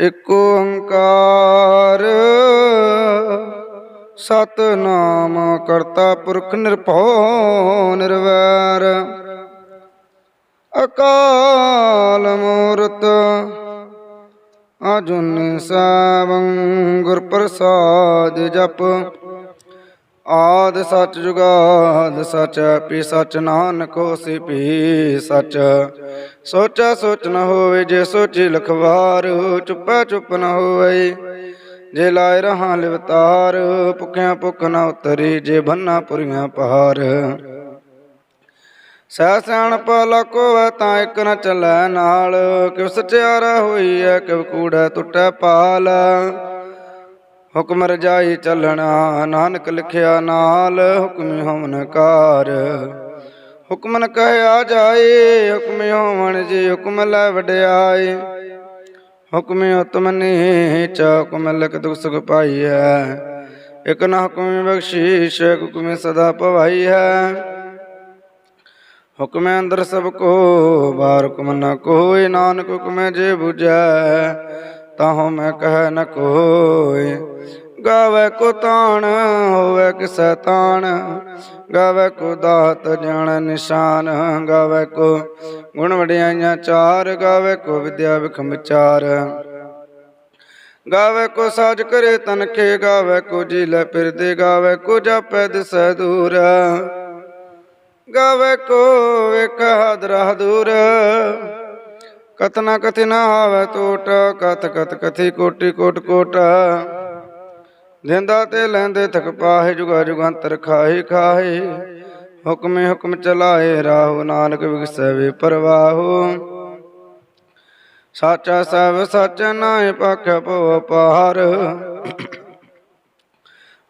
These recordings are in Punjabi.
ਇਕ ਓੰਕਾਰ। ਸਤਨਾਮ ਕਰਤਾ ਪੁਰਖ ਨਿਰਭਉ ਨਿਰਵੈਰ। ਅਕਾਲ ਮੂਰਤ ਅਜੁਨ ਸੈਭੰ ਗੁਰ ਪ੍ਰਸਾਦ ਜਪ। ਆਦ ਸਚ ਜੁਗਾਦ ਸਚ ਪੀ ਸਚ ਨਾਨਕ ਹੋਸੀ ਪੀ ਸਚ। ਸੋਚਾ ਸੋਚ ਨ ਹੋਵੇ ਜੇ ਸੋਚੀ ਲਖਵਾਰ, ਚੁੱਪੈ ਚੁੱਪ ਨ ਹੋਵੇ ਜੇ ਲਾਇ ਰਹਾ ਲਿਵਤਾਰ, ਭੁੱਖਿਆ ਭੁੱਖ ਨ ਉਤਰੀ, ਜੇ ਬੰਨਾ ਪੁਰੀਆਂ ਪਹਾਰ। ਸਹਿ ਸਿਆਣਪ ਪਾਲਾ ਵੈ ਤਾਂ ਇੱਕ ਨ ਚੱਲੈ ਨਾਲ ਕਿਵ ਸਚਿਆਰਾ ਹੋਈ ਐ ਕਿਵ ਕੂੜਾ ਟੁੱਟੈ ਪਾਲ। ਹੁਕਮ ਰਜਾਈ ਚੱਲਣਾ, ਨਾਨਕ ਲਿਖਿਆ ਨਾਲ, ਹੁਕਮ ਹੋਵਨ ਕਾਰ। ਹੁਕਮ ਨ ਕਹਿਆ ਜਾਏ, ਹੁਕਮੀ ਹੋਵਨ ਜੀ ਹੁਕਮ ਲੈ ਵਡਿਆਈ ਹੁਕਮੀ ਉਤਮ ਨੀਚ, ਹੁਕਮ ਲਿਖ ਦੁਖ ਸੁਖ ਪਾਈਐ। ਇਕ ਨ ਹੁਕਮੀ ਬਖਸ਼ੀਸ਼ ਹੁਕਮੀ ਸਦਾ ਭਵਾਈ ਹੈ ਹੁਕਮੈ ਅੰਦਰ ਸਭ ਕੋ ਬਾਰ ਹੁਕਮ ਨ ਕੋਇ ਨਾਨਕ ਹੁਕਮੈ ਜੇ ਬੁਝੈ। ਤਾਹੋ ਮੈਂ ਕਹਿ ਨ ਕੋਇ ਗਾਵੇ ਕੋ ਤਾਣ, ਹੋਵੇ ਕਿਸੈ ਤਾਣ। ਗਾਵੇ ਕੋ ਦਾਤ ਜਾਣ ਨਿਸ਼ਾਨ। ਗਾਵੇ ਕੋ ਗੁਣ ਵਡਿਆਈਆਂ ਚਾਰ। ਗਾਵੇ ਕੋ ਵਿਦਿਆ ਵਿਖਮ ਚਾਰ ਗਾਵੇ ਕੋ ਸਾਜ ਕਰੇ ਤਨਖੇ ਗਾਵੇ ਕੋ ਜੀ ਲੈ ਫਿਰਦੇ। ਗਾਵੇ ਕੋ ਜਾਪੈ ਦਿਸੈ ਦੂਰ। ਗਾਵੇ ਕੋ ਵੇਖ ਹਦਰਾ ਦੂਰ ਕਤਨਾ ਕਥਿ ਨਾ ਆਵੇ ਟੋਟ, ਕਥ ਕਤ ਕਥੀ ਕੋਟੀ ਕੋਟ ਕੋਟ। ਜਿੰਦਾ ਤੇ ਲੈਂਦੇ ਥਕ ਪਾਹੇ, ਜੁਗਾ ਜੁਗੰਤਰ ਖਾਹੇ ਖਾਹੇ। ਹੁਕਮੇ ਹੁਕਮ ਚਲਾਏ, ਰਾਹੁ ਨਾਨਕ ਵਿਗਸੈ ਵੇ ਪਰਵਾਹੂ। ਸਾਚਾ ਸਭ ਸਚ ਨਾਇ ਪਖ ਭਉ ਪਾਰ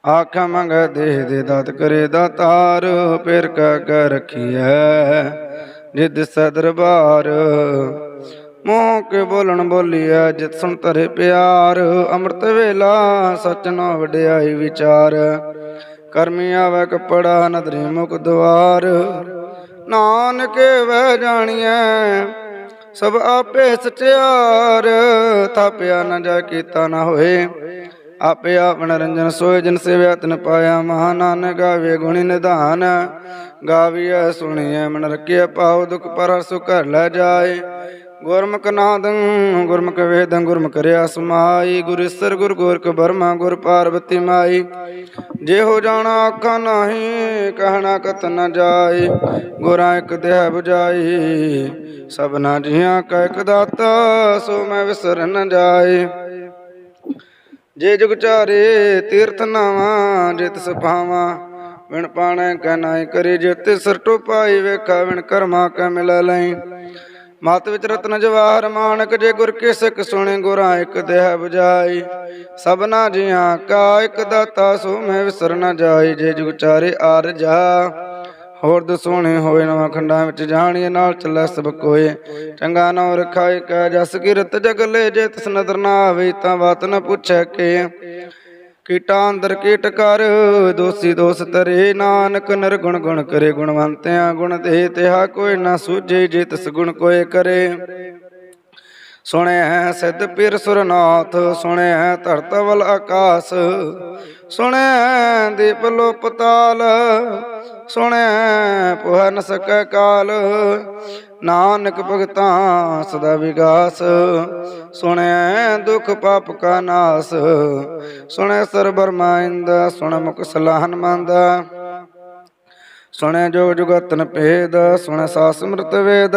ਆਖ ਮੰਗ ਦੇਹ ਦੇ ਦਾਤ ਕਰੇ ਦਾਤਾਰ ਪੇਰ ਕਾ ਕਰ ਰਖੀਐ ਜਿਦ ਸਦਰਬਾਰ ਮੋਹ ਕੇ ਬੋਲਣ ਬੋਲੀਐ, ਜਿਤ ਸੁਣ ਤਰੇ ਪਿਆਰ। ਅੰਮ੍ਰਿਤ ਵੇਲਾ ਸਚ ਨਾ ਵਡਿਆਈ ਵਿਚਾਰ। ਕਰਮੀ ਆਵੇ ਕਪੜਾ, ਨਦਰੀ ਮੁਖ ਦਵਾਰ। ਨਾਨਕ ਵਹਿ ਜਾਣੀਐ, ਸਭ ਆਪੇ ਸਚਿਆਰ। ਥਾਪਿਆ ਨਾ ਜਾ ਕੀਤਾ ਨਾ ਹੋਏ, ਆਪੇ ਆਪਣ ਰੰਜਨ ਸੋਏ, ਜਨ ਸੇਵਿਆ ਤਨ ਪਾਇਆ ਮਹਾ ਨਾਨਕ ਗਾਵੇ ਗੁਣੀ ਨਿਧਾਨ। ਗਾਵੀਐ ਸੁਣੀਐ ਮਨ ਰਖਿਆ ਪਾਉ ਦੁਖ ਪਰ ਸੁਖ ਲੈ ਜਾਏ। ਗੁਰਮੁਖ ਨਾਦੰ, ਗੁਰਮੁਖ ਵੇਦੰ, ਗੁਰਮੁਖ ਰਿਆ ਸਮਾਈ। ਗੁਰ ਈਸਰ, ਗੁਰ ਗੋਰਖ ਬਰਮਾ, ਗੁਰ ਪਾਰਵਤੀ ਮਾਈ। ਜੇ ਹੋ ਜਾਣਾ ਆਖਾਂ ਨਹੀਂ, ਕਹਿਣਾ ਕਤ ਨ ਜਾਏ ਗੁਰਾਂ ਇੱਕ ਦੇਹ 부ਜਾਈ ਸਭਨਾ ਜੀਆਂ ਕਾ ਇੱਕ ਦਾਤਾ, ਸੋ ਮੈਂ ਵਿਸਰ ਨ ਜਾਏ ਜੇ ਜੁਗ ਚਾਰੇ ਤੀਰਥ ਨਾਵਾਂ ਜਿਤ ਸੁਭਾਵਾਂ ਵਿਣ ਪਾਣੈ ਕੈ ਨਾਇ ਕਰੀ। ਜੇ ਤੇ ਸਰ ਟੋਪਾਈ ਵੇਖਾ ਵਿਣ ਕਰਮਾ ਕੈ ਮਿਲ ਲਈ। ਮਤ ਵਿੱਚ ਰਤਨ ਜਵਾਹਰ ਮਾਨਕ, ਜੇ ਗੁਰ ਕੇ ਸਿੱਖ ਸੁਣੇ, ਗੁਰਾਂ ਇੱਕ ਦੇਹ 부ਜਾਈ ਸਭਨਾ ਜੀਆਂ ਕਾ ਇੱਕ ਦਾਤਾ, ਸੋ ਮੈਂ ਵਿਸਰ ਨ ਜਾਈ, ਜੇ ਜੁਗ ਚਾਰੇ ਆਰ ਜਾ। ਹੋਰ ਦਸੋਣੇ ਹੋਏ, ਨਵਾਂ ਖੰਡਾਂ ਵਿੱਚ ਜਾਣੀਏ, ਨਾਲ ਚੱਲੈ ਸਭ ਕੋਏ। ਚੰਗਾ ਨਾਮ ਰਖਾਇ ਕੈ ਜਸ ਕੀਰਤ ਜਗਲੇ ਜੇ ਤਿਸ ਨਦਰ ਨਾ ਆਵੇ, ਤਾਂ ਬਾਤ ਨਾ ਪੁੱਛੈ ਕੇ। ਕੀਟਾ ਅੰਦਰ ਕੀਟ ਕਰ, ਦੋਸੀ ਦੋਸ ਤਰੇ ਨਾਨਕ ਨਿਰਗੁਣ ਗੁਣ ਗੁਣ ਕਰੇ, ਗੁਣਵੰਤਿਆਂ ਗੁਣ ਦੇ ਤਿਹਾ ਕੋਈ ਨਾ ਸੂਝੇ, ਜੇ ਤਿਸ ਗੁਣ ਕੋਏ ਕਰੇ। ਸੁਣਿਆ ਸਿੱਧ ਪੀਰ ਸੁਰਨਾਥ ਸੁਣਿਆ ਧਰਤ ਵਲ ਆਕਾਸ। ਸੁਣਿਆ ਦੀਪ ਲੋ ਪਤਾਲ ਸੁਣਿਆ ਪੁਹ ਨ ਸਕੈ ਕਾਲ। ਨਾਨਕ ਭਗਤਾਂ ਸਦਾ ਵਿਗਾਸ। ਸੁਣਿਆ ਦੁਖ ਪਾਪ ਕਾ ਨਾਸ। ਸੁਣਿਆ ਸਰ ਬਰਮਾਇੰਦ ਸੁਣ ਮੁਖ ਸਲਾਹਨ ਮੰਦ। ਸੁਣਿਆ ਜੋ ਜੁਗਤਨ ਭੇਦ, ਸੁਣ ਸਾਸ ਸਮ੍ਰਿਤ ਵੇਦ।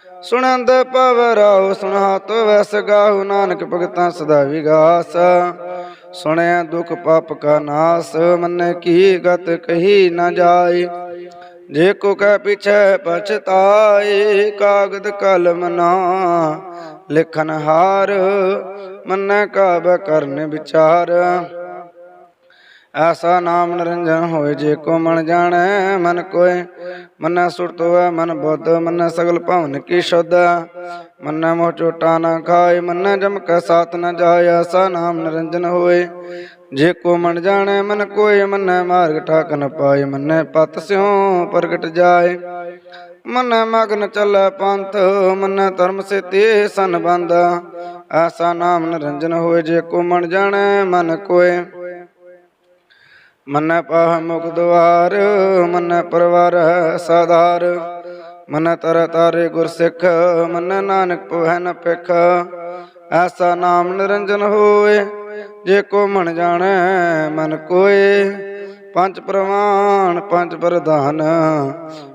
ਸੁਣੰਦ ਪਵ ਰਾਉ ਸੁਣਾਤ ਵੈਸ ਗਾਹੁ, ਨਾਨਕ ਭਗਤਾਂ ਸਦਾ ਵਿਗਾਸ। ਸੁਣਿਆ ਦੁਖ ਪਾਪ ਕਾ ਨਾਸ, ਮੰਨੇ ਕੀ ਗਤ ਕਹੀ ਨਾ ਜਾਏ ਜੇ ਕੋ ਕਹਿ ਪਿਛੈ ਪਛਤਾਏ ਕਾਗਦ ਕਲਮ ਨਾ ਲਿਖਨ ਹਾਰ, ਮੰਨੈ ਕਾਬੈ ਕਰਨ ਵਿਚਾਰ। ਐਸਾ ਨਾਮ ਨਿਰੰਜਨ ਹੋਏ ਜੇ ਕੋ ਮਨ ਜਾਣੈ, ਮਨ ਕੋਏ ਮਨੈ ਸੁਰਤ ਮਨ ਬੁੱਧ, ਮਨੈ ਸਗਲ ਭਵਨ ਕੀ ਸ਼ੁੱਧ। ਮਨੈ ਮੋਹ ਚੋਟਾ ਨਾ ਖਾਏ ਮਨੈ ਜਮ ਕੈ ਸਾਥ ਨ ਜਾਏ ਐਸਾ ਨਾਮ ਨਿਰੰਜਨ ਹੋਏ। ਜੇ ਕੋ ਮਨ ਜਾਣੈ, ਮਨ ਕੋਏ ਮਨੈ ਮਾਰਗ ਠਾਕ ਨ ਪਾਏ ਮਨੈ ਪਤ ਸਿਉ ਪ੍ਰਗਟ ਜਾਏ ਮਨੈ ਮਗਨ ਚੱਲੈ ਪੰਥ, ਮਨੈ ਧਰਮ ਸੇ ਤੇ ਸੰਬੰਧ। ਐਸਾ ਨਾਮ ਨਿਰੰਜਨ ਹੋਏ ਜੇ ਕੋ ਮਨ ਜਾਣੈ, ਮਨ ਕੋਏ ਮਨੈ ਪਾਹ ਮੁਖ ਦੁਆਰ ਮਨੈ ਪਰਵਾਰ ਸਾਧਾਰ। ਮਨੈ ਤਰ ਤਾਰੇ ਗੁਰ ਸਿੱਖ, ਮਨੈ ਨਾਨਕ ਪਵੈ ਨ ਪਿਖ ਐਸਾ ਨਾਮ ਨਿਰੰਜਨ ਹੋਏ, ਜੇ ਕੋ ਮਨ ਜਾਣੈ, ਮਨ ਕੋਏ। ਪੰਜ ਪ੍ਰਮਾਣ ਪੰਜ ਪ੍ਰਧਾਨ,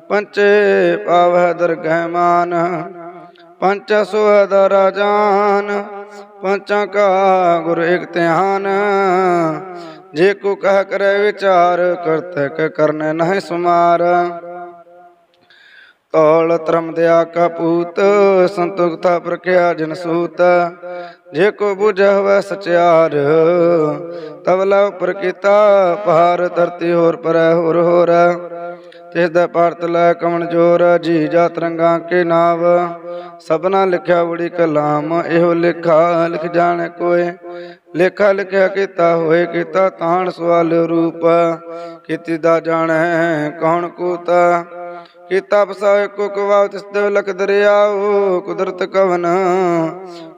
ਪੰਚੇ ਪਾਵਹਿ ਦਰਗਹਿ ਮਾਨ। ਪੰਚ ਸੁਹਦ ਰਾਜਾਨ, ਪੰਚਾਂ ਕਾ ਗੁਰ ਇਕ ਧਿਆਨ। ਜੇ ਕੋ ਕਹਿ ਕਰੇ ਵਿਚਾਰ, ਕਰਤੈ ਕ ਨਹਿ ਸੁਮਾਰ। ਤੋਲ ਧਰਮ ਦਿਆ ਕਪੂਤ ਸੰਤੁਖ ਥਾ ਜਨ ਸੂਤ। ਜੇ ਕੋ ਬੁਝੈ ਸਚਿਆਰ ਤਵਲਾ ਉਪਰ ਕੀਤਾ, ਪਹਾੜ ਧਰਤੀ ਹੋਰ ਪਰੈ ਹੋਰ ਹੋਰ। ਤਿਸ ਦਾ ਭਾਰਤ ਲੈ ਕਮਨ ਜੋਰ, ਜੀ ਜਾ ਤਰੰਗਾ ਕੇ ਨਾਵ। ਸਭਨਾ ਲਿਖਿਆ ਬੜੀ ਕਲਾਮ, ਇਹੋ ਲਿਖਾ, ਲਿਖ ਜਾਣ ਕੋਏ। ਲੇਖਾ ਲਿਖਿਆ ਕੀਤਾ ਹੋਏ ਕੀਤਾ ਤਾਣ ਸਵਾਲ ਰੂਪ। ਕੀਤੀ ਦਾ ਜਾਣੈ ਕੌਣ ਕੂਤਾ। ਕੀਤਾ ਬਸਾਏ ਕੋ ਕਵਾਉ ਤਿਸ ਦੇ ਲਖ ਦਰਿਆਉ ਕੁਦਰਤ ਕਵਨ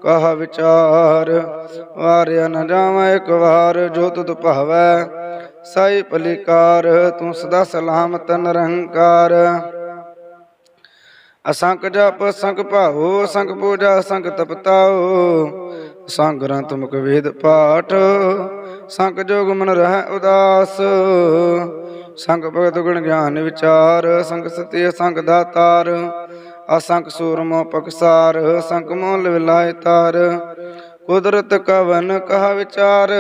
ਕਹਾ ਵਿਚਾਰ। ਵਾਰਿਆ ਨ ਜਾਵਾਂ ਇੱਕ ਵਾਰ, ਜੋ ਤੁਧ ਭਾਵੈ ਸਾਈ ਪਲਿਕਾਰ ਤੂੰ ਸਦਾ ਸਲਾਮਤ ਨਿਰੰਕਾਰ। ਅਸੰਕ ਜਪ ਸੰਖ ਭਾਵੋ ਸੰਖ ਪੂਜਾ ਸੰਖ ਤਪਤਾਓ ਸੰਗ ਗ੍ਰੰਥ ਮੁਖ ਵੇਦ ਪਾਠ। ਸੰਗ ਜੋਗ ਮਨ ਰਹਿ ਉਦਾਸ। ਸੰਗ ਭਗਤ ਗੁਣ ਗਿਆਨ ਵਿਚਾਰ। ਸੰਗ ਸਤਿ ਸੰਗ ਦਾਤਾਰ। ਅਸੰਖ ਸੂਰਮੋ ਪਕਸਾਰ। ਸੰਗ ਮੋਲ ਵਿਲਾਇ ਤਾਰ। ਕੁਦਰਤ ਕਵਨ ਕਹਾ ਵਿਚਾਰ।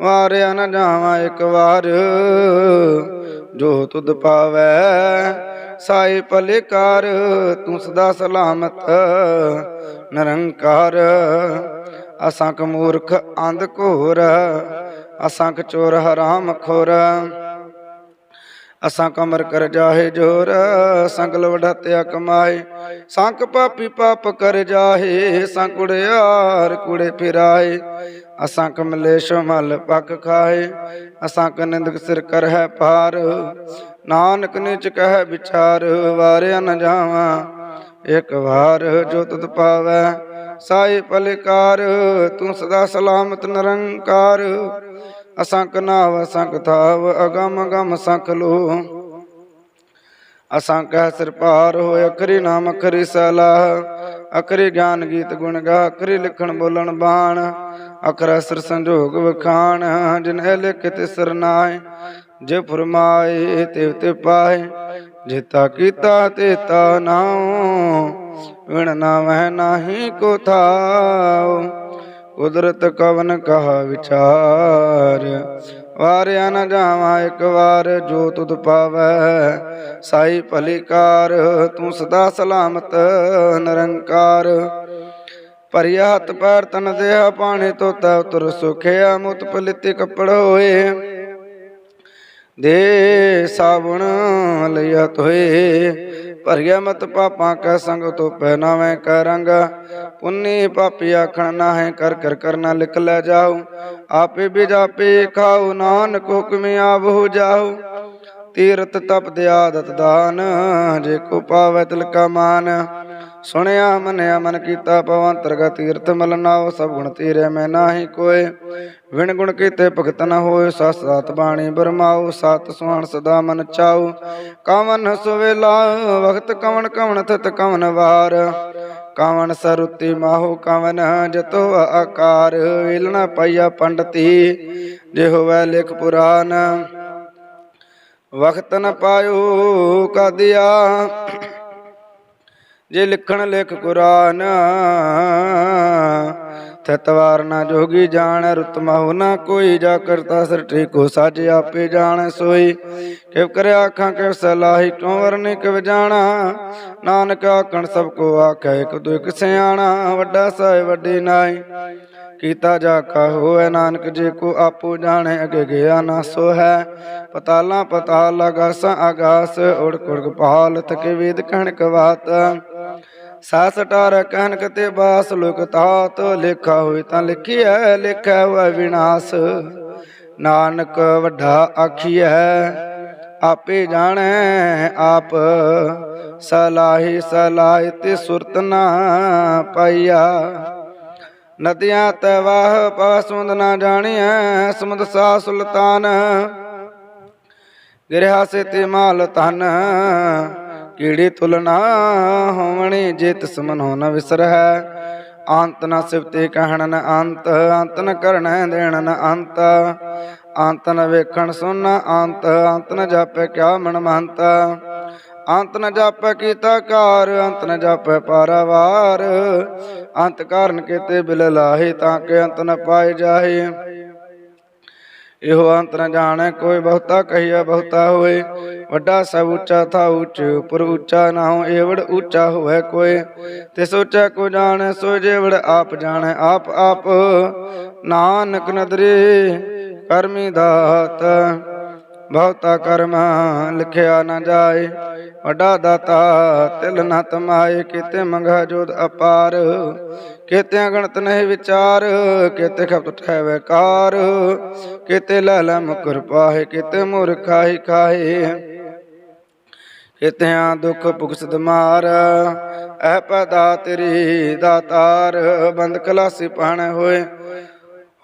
ਵਾਰਿਆ ਨ ਜਾਵਾਂ ਇੱਕ ਵਾਰ। ਜੋ ਤੁਧ ਪਾਵੈ ਸਾਈ ਭਲੇਕਾਰ ਤੂੰ ਸਦਾ ਸਲਾਮਤ, ਨਿਰੰਕਾਰ। ਅਸਾਂ ਕ ਮੂਰਖ ਅੰਧ ਘੋਰ ਅਸਾਂ ਕ ਚੋਰ ਹਰਾਮ ਖੋਰ। ਅਸਾਂ ਕਮਰ ਕਰ ਜਾਹੇ ਜੋਰ, ਸੰਗਲ ਵਡਾਤਿਆ ਕਮਾਏ। ਸੰਕ ਪਾਪੀ ਪਾਪ ਕਰ ਜਾਹੇ ਸੰਕ ਕੁੜਿਆਰ ਕੁੜੇ ਫਿਰਾਏ। ਅਸਾਂ ਕਮਲੇਸ਼ ਮਲ ਪੱਕ ਖਾਏ, ਅਸਾਂ ਨਿੰਦਕ ਸਿਰ ਕਰ ਹੈ ਪਾਰ ਨਾਨਕ ਨਿਚ ਕਹਿ ਵਿਚਾਰ, ਵਾਰਿਆ ਨ ਜਾਵਾਂ, ਇੱਕ ਵਾਰ ਜੋ ਤੁਧ ਪਾਵੈ ਸਾਈ ਪਲਿਕਾਰ ਤੂੰ ਸਦਾ ਸਲਾਮਤ ਨਿਰੰਕਾਰ। ਅਸੰਖ ਨਾਵ ਅਸੰਖ ਥਾਵ, ਅਗਮ ਅਗਮ ਸੰਖ ਲੋ। ਅਸੰਖ ਹੈ ਸਿਰ ਪਾਰ ਹੋਇ ਅਖਰੀ ਨਾਮ ਅਖਰੀ ਸਲਾਹ ਅਖਰੀ ਗਿਆਨ ਗੀਤ ਗੁਣ ਗਾ, ਅਖਰੀ ਲਿਖਣ ਬੋਲਣ ਬਾਣ। ਅਖਰ ਅਸਰ ਸੰਜੋਗ ਵਖਾਣ, ਜਿਨ ਲਿਖ ਤੇ ਸਰਨਾਏ ਜੇ ਫਰਮਾਏ ਤੇ ਤੇ ਪਾਏ ਜਿਤਾ ਕੀਤਾ, ਤੇ ਤਾ ਨਾਉ। ਵਿਣ ਨਾ ਵਹਿ ਨਾਹੀ ਕੋ ਥਾਉ। ਕੁਦਰਤ ਕਵਨ ਕਹਾ ਵਿਚਾਰ। ਵਾਰਿਆ ਨ ਜਾਵਾਂ ਇੱਕ ਵਾਰ ਜੋ ਤੁਧ ਪਾਵੈ। ਸਾਈ ਭਲੀਕਾਰ, ਤੂੰ ਸਦਾ ਸਲਾਮਤ, ਨਿਰੰਕਾਰ। ਭਰਿਆ ਹੱਥ ਪੈਰ ਤਨ ਦੇਹ ਪਾਣੀ ਤੋਤਾ, ਉਤਰ ਸੁਖਿਆ ਮੁਤ ਪਲਿੱਤੇ ਕੱਪੜ ਹੋਏ। ਦੇ ਸਾਬਣ ਲਿਆ ਤੋਏ ਭਰਿਆ ਮਤ ਪਾਪਾਂ ਕੈ ਸੰਗ, ਤੋ ਪਹਿਨਾਵੇਂ ਕੈ ਰੰਗ। ਪੁੰਨੀ ਪਾਪੀ ਆਖਣ ਨਾਹੇ, ਕਰ ਕਰ ਕਰਨਾ ਲਿਖ ਲੈ ਜਾਉ ਆਪੇ ਬਿਜਾਪੇ ਖਾਓ ਨਾਨਕ ਹੁਕਮ ਆਵਹੁ ਜਾਉ ਤੀਰਤ ਤਪ ਦਿਆਦਤ ਦਾਨ, ਜੇ ਕੋ ਪਾਵੈ ਤਿਲਕਾ ਮਾਨ। ਸੁਣਿਆ, ਮਨਿਆ, ਮਨ ਕੀਤਾ, ਪਵਨ ਗਾ ਤੀਰਥ ਮਲਨਾਓ ਸਭ ਗੁਣ ਤੀਰੇ, ਮੈਂ ਨਾਹੀ ਕੋਏ। ਵਿਣ ਗੁਣ ਕੀਤੇ ਭਗਤ ਨ ਹੋਏ, ਸਤ ਸਤ ਬਾਣੀ ਬਰਮਾਉ, ਸਤ ਸੁਹਾਣ ਸਦਾ ਮਨ ਚਾਉ। ਕਵਨ ਸੁਵੇਲਾ, ਵਖਤ ਕਵਨ ਕਵਨ ਥਤ ਕਵਨ ਵਾਰ। ਕਵਨ ਸਰੁਤੀ ਮਾਹੋ, ਕਵਨ ਜਤੋ ਆਕਾਰ। ਵੇਲਣਾ ਪਾਈਆ ਪੰਡਤੀ ਜੇ ਹੋਵੇ ਲਿਖ ਪੁਰਾਨ। ਵਖਤ ਨ ਪਾਇਓ ਕਦਿਆ। ਜੇ ਲਿਖਣ ਲਿਖ ਕੁਰਾਨ, ਥਤਵਾਰ ਨਾ ਜੋਗੀ ਜਾਣ, ਰੁਤ ਮਹੁ ਨਾ ਕੋਈ, ਜਾ ਕਰਤਾ ਸ੍ਰਿਸ਼ਟੀ ਠੀਕੋ ਸਾਜ ਆਪੇ ਜਾਣ, ਸੋਈ। ਕਿਵ ਕਰਿਆ ਆਖਾਂ, ਕਿਵ ਸਲਾਹੀ, ਕਿਉ ਵਰਨੇ ਕਿਵ ਜਾਣਾ? ਨਾਨਕ ਆਖਣ, ਸਭ ਕੋ ਆਖੈ, ਇਕ ਦੋ ਇਕ ਸਿਆਣਾ, ਵੱਡਾ ਸਾਹਿਬ ਵੱਡੀ ਨਾਈ। ਕੀਤਾ ਜਾ ਕਾ ਹੋਏ ਨਾਨਕ, ਜੀ ਕੋ ਆਪੋ ਜਾਣੇ ਅਗੇ ਗਿਆ ਨਾ ਸੋ ਹੈ ਪਤਾਲਾਂ ਪਤਾਲ ਆਗਾਸਾਂ ਆਗਾਸ ਉੜ ਕੁੜ ਪਾਲ ਤਕੇ ਵੇਦ ਕਣਕ ਵਾਤ। ਸਾਸ ਟਾਰ ਕਹਿਨ ਤੇ ਬਾਸ, ਲੋਕ ਤਾਤ, ਲੇਖਾ ਹੋਏ ਤਾਂ ਲਿਖਿਆ ਲਿਖਿਆ ਹੋਇਆ ਵਿਨਾਸ਼। ਨਾਨਕ ਵੱਡਾ ਆਖੀਐ, ਆਪੇ ਜਾਣੈ ਆਪ। ਸਲਾਹੀ ਸਲਾਹੀ ਤੇ ਸੁਰਤ ਨਾ ਪਾਈਆ। ਨਦੀਆਂ ਤਵਾਹ ਪਾ ਸਮੁੰਦ ਨਾ ਜਾਣੀਐ, ਸਮੁੰਦ ਸਾ ਸੁਲਤਾਨ। ਗਿਰਿਆ ਸੇ ਤੇ ਮਾਲ ਤਨ ਕੀੜੀ ਤੁਲਨਾ ਹੋਵਣੀ ਜੇ ਤਿਸ ਹੋ ਨ ਵਿਸਰਹਿ। ਅੰਤ ਨ ਸਿਵਤੇ ਕਹਿਣ ਨ ਅੰਤ ਅੰਤ ਨ ਕਰਣ ਦੇਣ ਨ ਅੰਤ। ਅੰਤ ਨ ਵੇਖਣ ਸੁਣ ਅੰਤ ਅੰਤ ਨ ਜਾਪੈ ਕਿਆ ਮਨ ਮੰਤ ਅੰਤ ਨ ਜਾਪੈ ਕੀਤਾ ਕਾਰ, ਅੰਤ ਨ ਜਾਪੈ ਪਾਰਾਵਾਰ। ਅੰਤ ਕਾਰਨ ਕੀਤੇ ਬਿਲ ਲਾਹੇ ਤਾਂ ਕਿ ਅੰਤ ਨ ਪਾਏ ਜਾਹੇ ਇਹੋ ਅੰਤ ਨ ਜਾਣੈ, ਕੋਈ ਬਹੁਤਾ ਕਹੀਆ ਬਹੁਤਾ ਹੋਏ। ਵੱਡਾ ਸਭ ਉੱਚਾ ਥਾ ਉੱਚ, ਉਪਰ ਉੱਚਾ ਨਾ ਹੋ ਏਵੜ ਉੱਚਾ ਹੋਵੇ ਕੋਈ ਤੇ ਸੋਚੈ ਕੋ ਜਾਣੈ, ਸੋ ਜੇਵੜ ਆਪ ਜਾਣੈ, ਆਪ ਆਪ। ਨਾਨਕ ਨਦਰੀ ਕਰਮੀ ਦਾਤ। ਬਹੁਤਾ ਕਰਮ ਲਿਖਿਆ ਨਾ ਜਾਏ। ਵੱਡਾ ਦਾਤਾ ਤਿਲ ਨਾ ਤਮਾਏ, ਕਿਤੇ ਮੰਗਾ ਜੋਦ ਅਪਾਰ। ਕਿਤੇ ਗਣਤ ਨਹੀਂ ਵਿਚਾਰ, ਕਿਤੇ ਖਪਤ ਠਹਿਵੇ ਕਾਰ ਕਿਤੇ ਲੈ ਲੈ ਮੁਕਰ ਪਾਹੇ, ਕਿਤੇ ਮੁਰਖਾਈ ਖਾਏ ਕਿਤਿਆਂ ਦੁੱਖ ਭੁਗਸਦ ਮਾਰ ਐ ਪਦਾ ਤੇਰੀ ਦਾਤਾਰ। ਬੰਦ ਕਲਾਸੀ ਪਾਣ ਹੋਏ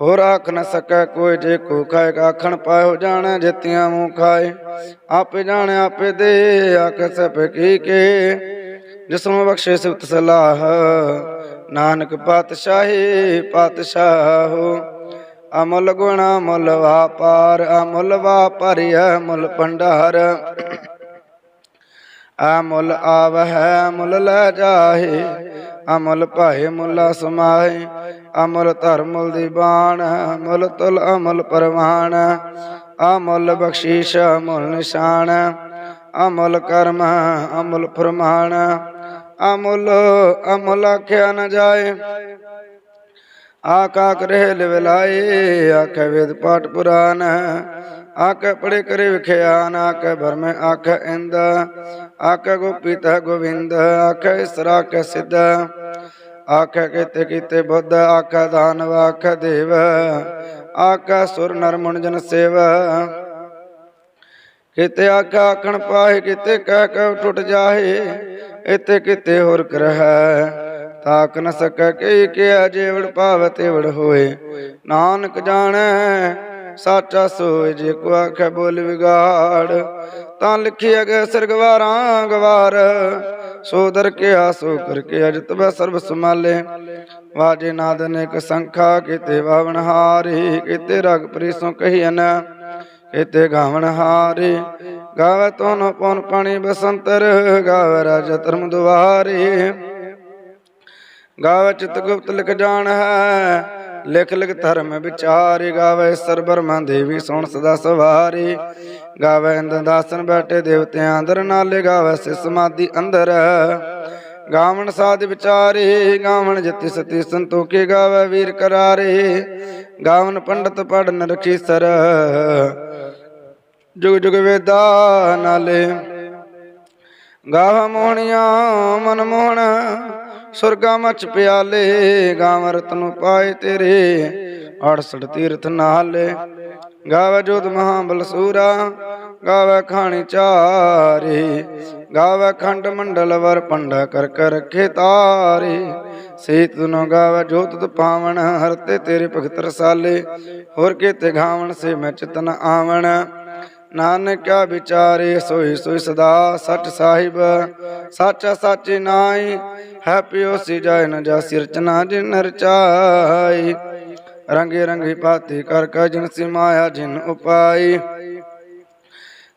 ਹੋਰ ਆਖ ਨ ਸਕੈ ਕੋਈ ਜੇ ਕੋ ਖਾਏ, ਆਖਣ ਪਾਇਓ ਜਾਣੈ ਜਿਤਿਆਂ ਮੂੰਹ ਖਾਏ। ਆਪੇ ਜਾਣੈ, ਆਪੇ ਦੇ, ਆਖ ਸਭ ਕੇ ਜਿਸਨੂੰ ਬਖਸ਼ੇ ਸਿਫਤ ਸਲਾਹ, ਨਾਨਕ ਪਾਤਸ਼ਾਹੀ ਪਾਤਸ਼ਾਹੋ। ਅਮਲ ਗੁਣ ਮੁੱਲ ਵਾਪਾਰ, ਅਮੁੱਲ ਵਾਪਰਿਆ ਮੁੱਲ ਭੰਡਾਰ। ਅਮੁੱਲ ਆਵਹਿ ਮੁੱਲ ਲੈ ਜਾਹੇ ਅਮਲ ਭਾਏ ਮੁੱਲਾ ਸਮਾਏ, ਅਮੁੱਲ ਧਰਮੁਲ ਦੀ ਬਾਣ, ਮੁੱਲ ਤੁਲ ਅਮੁੱਲ ਪਰਵਾਨ ਅਮੁੱਲ ਬਖਸ਼ੀਸ਼ ਅਮੁੱਲ ਨਿਸ਼ਾਨ, ਅਮੁੱਲ ਕਰਮ, ਅਮੁੱਲ ਫਰਮਾਨ, ਅਮੁੱਲ ਅਮੁੱਲ ਆਖਿਆ ਨਾ ਜਾਏ। ਆਕਾ ਕਰੇ ਲਿਵਲਾਏ, ਆਖੇ ਵੇਦ ਪਾਠ ਪੁਰਾਨ ਆਖੇ ਪੜੇ ਕਰੇ ਵਿਖਿਆਨ ਆਖੇ ਭਰਮੇ ਆਖੇ ਇੰਦ, ਆਖੇ ਗੋਪੀ ਗੋਵਿੰਦ ਆਖੇ ਇਸਰਾ ਕੇ ਸਿੱਧ, ਆਖੇ ਕੀਤੇ ਕੀਤੇ ਬੁੱਧ, ਆਖੇ ਦਾਨਵ ਆਖੇ ਦੇਵ, ਆਖੇ ਸੁਰ ਨਰ ਮੁਨ ਜਨ ਸੇਵ। ਕਿਤੇ ਆਖਾ ਆਖਣ ਪਾਏ ਕਿਤੇ ਕਹਿ ਕਹਿ ਟੁੱਟ ਜਾਏ ਇਤੇ ਕਿਤੇ ਹੋਰ ਕਰਹਿ। ਤਾਕ ਨ ਸਕੈ ਕੀ ਕਿਆ ਜੇਵੜ ਭਾਵ ਤੇਵੜ ਹੋਏ। ਨਾਨਕ ਜਾਣੈ ਸਾਚਾ ਸੋਇ ਜੇ ਕੋ ਆਖੈ ਬੋਲ ਵਿਗਾੜ, ਤਾਂ ਲਿਖਿਆ ਗਿਆ ਸਰਗਵਾਰਾਂ ਗਵਾਰ। ਸੋ ਦਰ ਕਿਆ ਸੋ ਕਰ ਅਜ ਤਬੈ ਸਰਬ ਸਮਾਲੇ ਵਾਜੇ ਨਾਦ ਅਨੇਕ ਸੰਖਾ ਕਿਤੇ ਵਾਵਣ ਹਾਰੇ, ਕਿਤੇ ਰਗ ਪ੍ਰੀਸੋਂ ਕਹੀਨ ਕਿਤੇ ਗਾਵਣ ਹਾਰੇ। ਗਾਵੇ ਤੋਨ ਪਉਨ ਪਾਣੀ ਬਸੰਤਰ, ਗਾਵੇ ਰਾਜ ਧਰਮ ਦੁਆਰੇ। ਗਾਵੇ ਚਿਤ ਗੁਪਤ ਲਿਖ ਜਾਣ ਹੈ ਲਿਖ ਲਿਖ ਧਰਮ ਵਿਚਾਰੇ, ਗਾਵੇ ਸਰਬਰਮਾ ਦੇਵੀ ਸੁਣ ਸਦਾ ਸਵਾਰੇ। ਗਾਵੇ ਦਾਸਨ ਬੈਠੇ ਦੇਵਤਿਆਂ ਅੰਦਰ, ਨਾਲੇ ਗਾਵੇ ਸੇ ਸਮਾਧੀ ਅੰਦਰ। ਗਾਵਣ ਸਾਧ ਵਿਚਾਰੇ, ਗਾਵਣ ਜਤੀ ਸਤੀ ਸੰਤੋਖੇ, ਗਾਵੇ ਵੀਰ ਕਰਾਰੇ। ਗਾਵਣ ਪੰਡਤ ਪੜਨ ਰਖੀ ਸਰ। ਜੁਗ ਜੁਗ ਵੇਦਾ ਨਾਲੇ। ਗਾਵ ਮੋਹਣੀਆਂ ਮਨ ਮੋਹਣ ਸੁਰਗਾ ਮਚ ਪਿਆਲੇ, ਗਾਵ ਰਤਨ ਪਾਏ ਤੇਰੇ 68 ਤੀਰਥ ਨਾਲੇ। ਗਾਵ ਜੋਤ ਮਹਾਬਲ ਬਲਸੂਰਾ, ਗਾਵੇ ਖਾਣੀ ਚਾਰੇ। ਗਾਵੇ ਖੰਡ ਮੰਡਲ ਵਰ ਪੰਡਾ ਕਰ ਕਰ ਰਖੇ ਤਾਰੇ। ਸੇਤ ਨੋ ਗਾਵੇ ਜੋਤ ਤ ਪਾਵਨ ਹਰਤੇ ਤੇਰੇ ਭਗਤ ਰਸਾਲੇ। ਹੋਰ ਕੇ ਤੇ ਗਾਵਣ ਸੇ ਮੈਂ ਚਿਤਨ ਆਵਣ। ਨਾਨਕ ਕਿਆ ਵਿਚਾਰੇ ਸੋਈ ਸੋਈ ਸਦਾ ਸੱਚ ਸਾਹਿਬ, ਸਾਚਾ ਸਾਚੇ ਨਾਈ ਹੈ ਪਿਓ ਸੀ ਨ ਜਾ ਸਿਰਚਨਾ ਜਿਨ ਰਚਾਈ ਰੰਗੇ ਰੰਗੀ ਪਾਤੀ ਕਰ ਕਾ ਜਿਨ ਸੀ ਜਿਨ ਉਪਾਈ।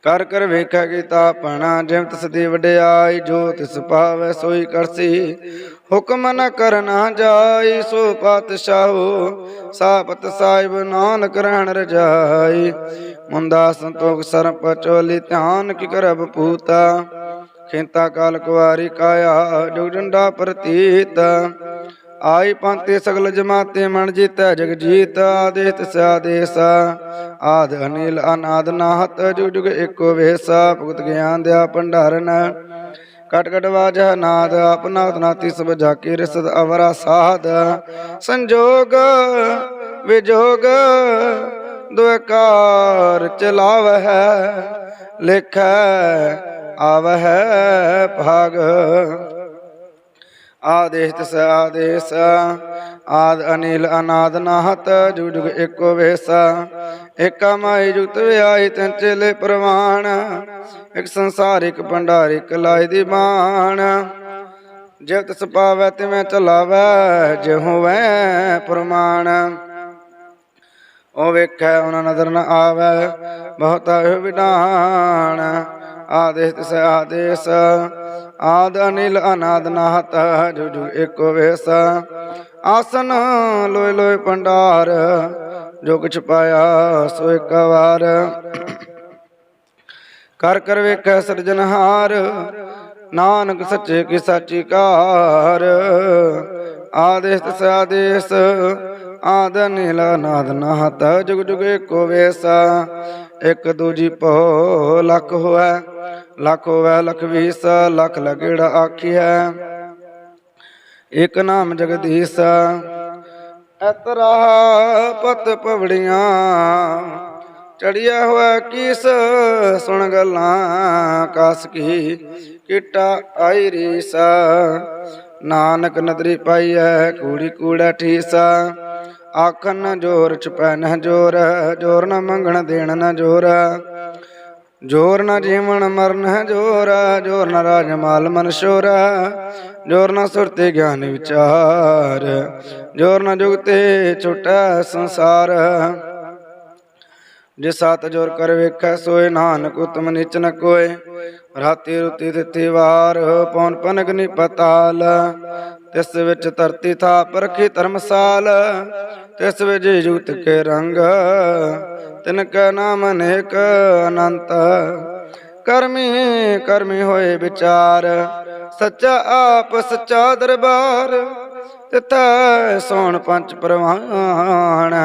ਕਰ ਕਰ ਵੇਖਿਆ ਕੀਤਾ ਪਣਾ ਜਿਵ ਤਿਸ ਦੀ ਵਡਿਆਈ, ਜੋ ਤਿਸ ਭਾਵੈ ਸੋਈ ਕਰਸੀ। ਹੁਕਮ ਨ ਕਰਨਾ ਜਾਈ, ਸੋ ਪਾਤਸ਼ਾਹੋ ਸਾਪਤ ਸਾਹਿਬ ਨਾਨਕ ਰਹਿਣ ਰਜਾਈ। ਮੁੰਦਾ ਸੰਤੋਖ ਸਰਪ ਚੋਲੀ ਧਿਆਨ ਕੀ ਕਰਬ ਪੂਤਾ। ਖੇਤਾ ਕਾਲ ਕੁਵਾਰੀ ਕਾਇਆ ਜੁਗ ਡੰਡਾ ਪ੍ਰਤੀਤ। ਆਈ ਪੰਤੇ ਸਗਲ ਜਮਾਤੇ ਮਨ ਜੀਤੈ ਜਗ ਜੀਤ ਆਦੇਸ ਤਿਸ ਆਦੇਸ ਆਦ ਅਨਿਲ ਅਨਾਦ ਨਾਹਤ ਜੁਗ ਜੁਗ ਏਕੋ ਵੇਸਾ, ਭਗਤ ਗਿਆਨ ਦਿਆ ਭੰਡਾਰਨ। ਕਟ ਕਟ ਵਾਜਹ ਨਾਦ ਆਪਨਾ ਤਨਾਤੀ ਸਭ ਜਾਕੇ ਰਸਦ ਅਵਰਾ ਸਾਧ ਸੰਜੋਗ ਵਿਜੋਗ ਦੁਕਾਰ ਚਲਾਵਹਿ ਲਿਖੈ ਆਵਹਿ ਭਾਗ ਆਦੇਸ਼ ਤਿਸ ਆਦੇਸ਼ ਆਦ ਅਨਿਲ ਅਨਾਦ ਨਾਹਤ, ਜੁਗ ਜੁਗ ਏਕੋ ਵੇਸਾ। ਏਕਾ ਮਾਈ ਜੁਗਤ ਵਿਆਈ ਤੈਨ ਚੇਲੇ ਪ੍ਰਵਾਨ। ਇਕ ਸੰਸਾਰਿਕ ਭੰਡਾਰੀ ਲਾਇ ਦੀ ਬਾਣ। ਜੇ ਤਿਸ ਪਾਵੈ ਤਿਵੇਂ ਚਲਾਵੈ ਜੇ ਹੋਵੈ ਪ੍ਰਮਾਣ। ਉਹ ਵੇਖੈ, ਉਹਨਾਂ ਨਦਰ ਨ ਆਵੈ, ਬਹੁਤਾ ਇਹ ਵਿਡਾਣ ਆਦੇਸ ਤਿਸ ਆਦੇਸ। ਆਦ ਅਨਿਲ ਅਨਾਦ ਨਾਹਤ ਜੁ ਜੁਗ ਏਕੋ ਵੇਸਾ। ਆਸਨ ਲੋਏ ਲੋਏ ਭੰਡਾਰ, ਜੋ ਕੁਛ ਪਾਇਆ ਸੋ ਇੱਕ ਵਾਰ। ਕਰ ਕਰ ਵੇਖੈ ਸਿਰਜਨਹਾਰ ਨਾਨਕ ਸੱਚੇ ਕੀ ਸਾਚੀ ਕਾਰ। ਆਦੇਸ ਤਿਸ ਆਦੇਸ, ਆਦ ਨੀਲਾ ਨਾਦ ਨਾਹਤ, ਜੁਗ ਜੁਗ ਏਕੋ ਵੇਸ। ਇਕ ਦੂਜੀ ਭੋ ਲਖ ਹੋਐ, ਲਖ ਹੋਵੈ ਲਖ ਵੀਸ, ਲਖ ਲਗੜਾ ਆਖੀਐ ਇਕ ਨਾਮ ਜਗਦੀਸ਼ ਅਤਰਾ ਪਤ ਪਵੜੀਆਂ। ਚੜਿਆ ਹੋਇਆ ਕੀਸ, ਸੁਣ ਗੱਲਾਂ, ਕਸ ਕੀ ਕਿਟਾ ਆਈ ਰੀਸਾ। ਨਾਨਕ ਨਦਰੀ ਪਾਈ ਹੈ ਕੂੜੀ ਕੂੜਾ ਠੀਸਾ। ਆਖਨ ਨ ਜੋਰ, ਚਪੈ ਨ ਜੋਰ ਜੋਰ ਨਾ ਮੰਗਣ ਦੇਣ ਨਾ ਜੋਰ। ਜੋਰ ਨ ਜੀਵਨ ਮਰਨ ਹੈ ਜੋਰ ਜੋਰ ਨ ਰਾਜ ਮਾਲ ਮਨ ਸ਼ੋਰ, ਜੋਰ ਨ ਸੁਰਤੇ ਗਿਆਨ ਵਿਚਾਰ, ਜੋਰ ਨ ਜੁਗਤੇ ਛੋਟਾ ਸੰਸਾਰ। ਜੇ ਸਤ ਜੋਰ ਕਰ ਵੇਖੈ ਸੋਏ ਨਾਨਕ, ਉਤਮ ਨਿਚ ਨ ਕੋਏ। ਰਾਤੀ ਰੁਤੀ ਦਿੱਤੀ ਵਾਰ ਪੌਨ ਪਨਗ ਨੀ ਪਤਾਲ। ਤਿਸ ਵਿੱਚ ਧਰਤੀ ਥਾ ਪਰਖੀ ਧਰਮਸਾਲ, ਤਿਸ ਵਿੱਚ ਜੁਗਤ ਕੇ ਰੰਗ। ਤਿਨ ਕੈ ਨਾਮ ਅਨੇਕ ਅਨੰਤ। ਕਰਮੀ ਕਰਮੀ ਹੋਏ ਵਿਚਾਰ, ਸੱਚਾ ਆਪ ਸੱਚਾ ਦਰਬਾਰ। ਤਿਥੈ ਸੋਣ ਪੰਜ ਪ੍ਰਵਾਨ,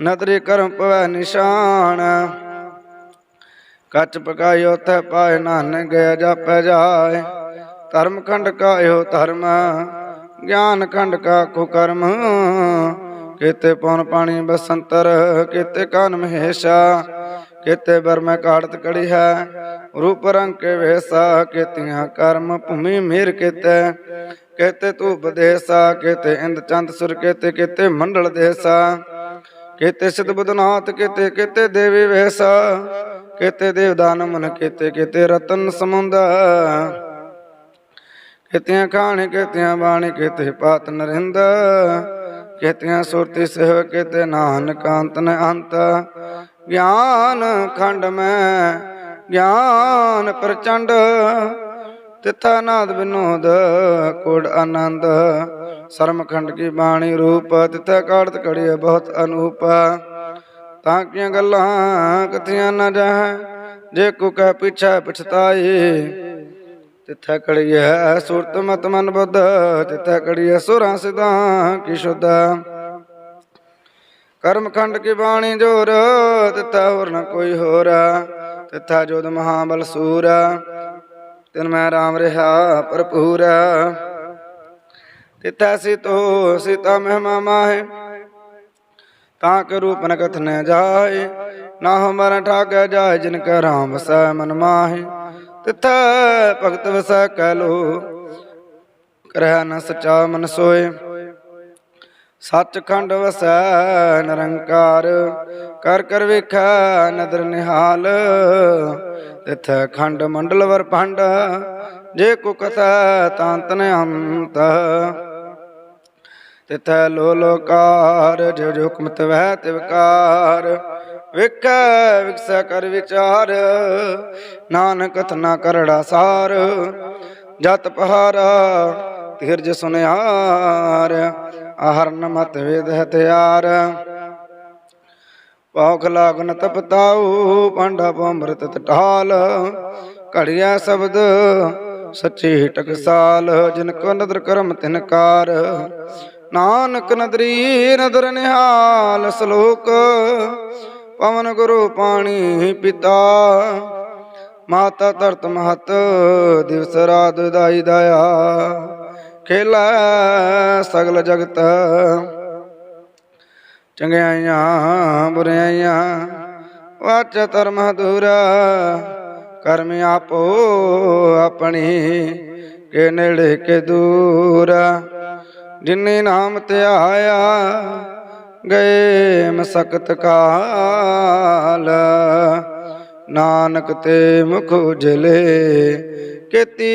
ਨਦਰੀ ਕਰਮ ਪਵੈ ਨਿਸ਼ਾਨ। ਕੱਚ ਪਕਾਇਓ ਤੈ ਪਾਏ ਨਾਨ ਗਿਆ ਜਾਪੈ ਜਾਏ। ਧਰਮ ਖੰਡ ਕਾਇਓ ਧਰਮ, ਗਿਆਨ ਖੰਡ ਕਾ ਕੋ ਕਰਮ। ਕਿਤੇ ਪਉਨ ਪਾਣੀ ਬਸੰਤਰ, ਕੀਤੇ ਕਾਨ ਮਹੇਸ਼ਾ, ਕਿਤੇ ਬਰਮੈ ਕਾੜਤ ਕੜੀ ਹੈ, ਰੂਪ ਰੰਗ ਕੇ ਵੇਸਾ, ਕੀਤੀਆਂ ਕਰਮ ਭੂਮੀ ਮੇਰ ਕੀਤੇ ਕੀਤੇ ਤੂੰ ਬਦੇਸਾ ਕੀਤੇ ਇੰਦ ਚੰਦ ਸੁਰ ਕੀਤੇ ਕੀਤੇ ਮੰਡਲ ਦੇਸਾ, ਕਿਤੇ ਸਿਧ ਬੁਧਨਾਥ ਕਿਤੇ ਕਿਤੇ ਦੇਵੀ ਵੇਸਾ, ਕਿਤੇ ਦੇਵਦਾਨ ਮਨ ਕਿਤੇ ਕਿਤੇ ਰਤਨ ਸਮੁੰਦਾ, ਕੀਤਿਆਂ ਖਾਣੇ, ਕੀਤਿਆਂ ਬਾਣੀ, ਕਿਤੇ ਪਾਤ ਨਰਿੰਦ ਕੀਤਿਆਂ ਸੁਰਤੀ ਸਹਿ ਕੀਤੇ ਨਾਨਕ ਅੰਤ ਅੰਤ। ਗਿਆਨ ਖੰਡ ਮੈਂ, ਗਿਆਨ ਪ੍ਰਚੰਡ। ਤਿਥਾ ਨਾਦ ਵਿਨੋਦ, ਕੋੜ ਆਨੰਦ। ਸਰਮਖੰਡ ਕੀ ਬਾਣੀ ਰੂਪ, ਤਿਥਾ ਕਾੜਤ ਕੜੀਏ ਬਹੁਤ ਅਨੂਪ। ਤਾਂ ਕੀਆਂ ਗੱਲਾਂ ਕਥੀਆਂ ਨਾ ਜਾਹ, ਜੇ ਕੋ ਕਹਿ ਪਿਛਾ ਪਛਤਾਈ ਤਿਥਾ ਕੜੀਏ ਸੁਰਤ ਮਤ ਮਨ ਬੁੱਧ, ਤਿਥਾ ਕੜੀਏ ਸੁਰਾਂ ਸਿਧਾ ਕੀ ਸ਼ੁੱਧ। ਕਰਮ ਖੰਡ ਕੀ ਬਾਣੀ ਜੋਰ, ਤਿਥਾ ਹੋਰ ਨ ਕੋਈ ਹੋਰ। ਤਿਥਾ ਜੋਦ ਮਹਾਬਲ ਸੂਰ, ਤਿਨ ਮੈਂ ਰਾਮ ਰਹਾ ਭਰਪੂਰ। ਤਿਥੈ ਸਿਤੋ ਸਿਤਾ ਮਹਿਮਾ ਮਾਹੇ, ਤਾਂ ਕੇ ਰੂਪ ਨ ਕਥਨ ਜਾਏ। ਨਾ ਹਮਰ ਠਾਕ ਜਾਏ, ਜਿਨ ਕੈ ਰਾਮ ਵਸੈ ਮਨ ਮਾਹੇ। ਤਿਥੈ ਭਗਤ ਵਸੈ ਕਹਿ ਲੋ ਕਰਹਿ ਨ ਸਚਾ ਮਨ ਸੋਏ। ਸੱਚਖੰਡ ਵਸੈ ਨਿਰੰਕਾਰ, ਕਰ ਕਰ ਵੇਖੈ ਨਦਰ ਨਿਹਾਲ। ਤਿਥੈ ਖੰਡ ਮੰਡਲ ਵਰ ਭੰਡ, ਜੇ ਕੋ ਕਥਾ ਤਾਂਤ ਅੰਤ ਤਿਥੈ ਲੋ ਲੋਕਾਰ ਜੋ ਜੋ ਹੁਕਮ ਤਵੈ ਤਿਵਕਾਰ ਵੇਖੈ ਵਿਕਸੈ ਕਰ ਵਿਚਾਰ, ਨਾਨਕ ਕਥਨਾ ਕਰੜਾ ਸਾਰ। ਜਤ ਪਹਾਰਾ, ਧੀਰਜ ਸੁਨਿਆਰ ਆਹਰਨ ਮਤ ਵੇਦ ਹਥਿਆਰ ਪੌਖ ਲਾਗਨ ਤਪਤਾਉ, ਪਾਂਡਾ ਪੰਮ੍ਰਿਤ ਟਾਲ ਘੜਿਆ ਸ਼ਬਦ, ਸੱਚੀ ਟਕਸਾਲ, ਜਿਨ ਕੋ ਨਦਰ ਕਰਮ ਤਿਨਕਾਰ ਨਾਨਕ ਨਦਰੀ, ਨਦਰ ਨਿਹਾਲ, ਸ਼ਲੋਕ ਪਵਨ ਗੁਰੂ ਪਾਣੀ ਪਿਤਾ। ਮਾਤਾ ਧਰਤ ਮਹਤ, ਦਿਵਸ ਰਾਤ ਦਾਈ ਦਇਆ। ਖੇਲਾ ਸਗਲ ਜਗਤ। ਚੰਗਿਆਈਆਂ ਬੁਰਿਆਈਆਂ ਵਾਚ ਧਰਮ ਦੂਰਾ ਕਰਮ ਆਪੋ ਆਪਣੀ, ਕੇ ਨੇੜੇ ਕੇ ਦੂਰ। ਜਿਨੇ ਨਾਮ ਤੇ ਆਇਆ ਗਏ ਮਸਕਤ ਕਾਲ। ਨਾਨਕ ਤੇ ਮੁਖ ਉਜਲੇ ਕੀਤੀ